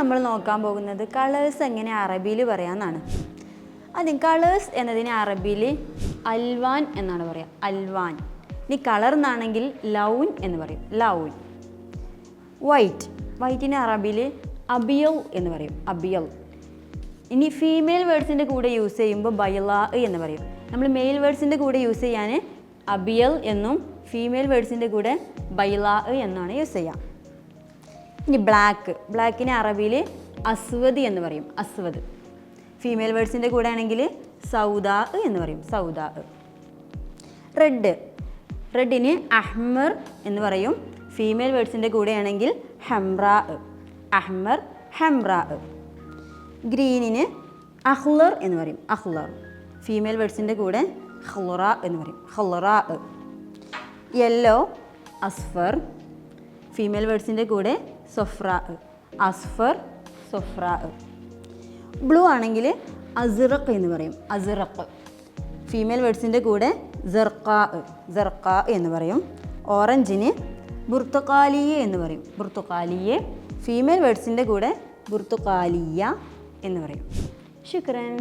നമ്മൾ നോക്കാൻ പോകുന്നത് കളേഴ്സ് എങ്ങനെ അറബിയിൽ പറയാമെന്നാണ് അതെ കളേഴ്സ് എന്നതിന് അറബിയിൽ അൽവാൻ എന്നാണ് പറയുക അൽവാൻ. ഇനി കളർ എന്നാണെങ്കിൽ ലൗൻ എന്ന് പറയും. ലൗൻ. വൈറ്റ്. വൈറ്റിന് അറബിയിൽ അബിയൽ എന്ന് പറയും. അബിയൽ. ഇനി ഫീമെയിൽ വേർഡ്സിന്റെ കൂടെ യൂസ് ചെയ്യുമ്പോൾ ബൈലാ എന്ന് പറയും. നമ്മൾ മെയിൽ വേർഡ്സിന്റെ കൂടെ യൂസ് ചെയ്യാൻ അബിയൽ എന്നും ഫീമെയിൽ വേർഡ്സിന്റെ കൂടെ ബൈലാ എന്നാണ് യൂസ് ചെയ്യുക ഇനി ബ്ലാക്ക് ബ്ലാക്കിനെ അറബിയിൽ അസ്വദ് എന്ന് പറയും. അസ്വദ്. ഫീമെയിൽ വേർഡ്സിന്റെ കൂടെ ആണെങ്കിൽ സൗദാ എന്ന് പറയും. സൗദാ. റെഡ് റെഡിന് അഹ്മർ എന്ന് പറയും. ഫീമെയിൽ വേർഡ്സിന്റെ കൂടെയാണെങ്കിൽ ഹംറാ. അഹ്മർ ഹംറാ. ഗ്രീനിന് അഹ്ലർ എന്ന് പറയും. അഹ്ലർ. ഫീമെയിൽ വേർഡ്സിന്റെ കൂടെ ഹ്ലുറ എന്ന് പറയും. ഹ്ലുറ. യെല്ലോ അസ്ഫർ. ഫീമെയിൽ വേർഡ്സിന്റെ കൂടെ സൊഫ്ര അസ്ഫർ സൊഫ്ര. ബ്ലൂ ആണെങ്കിൽ അസിറക്ക് എന്ന് പറയും. അസിറക്ക് ഫീമെയിൽ വേർഡ്സിന്റെ കൂടെ ജർക്ക ജർക്ക എന്ന് പറയും. ഓറഞ്ചിന് ബുർത്തുക്കാലിയെ എന്ന് പറയും. ബുർത്തുക്കാലിയെ ഫീമെയിൽ വേർഡ്സിന്റെ കൂടെ ബുർത്തുക്കാലിയ എന്ന് പറയും. ശുക്രൻ.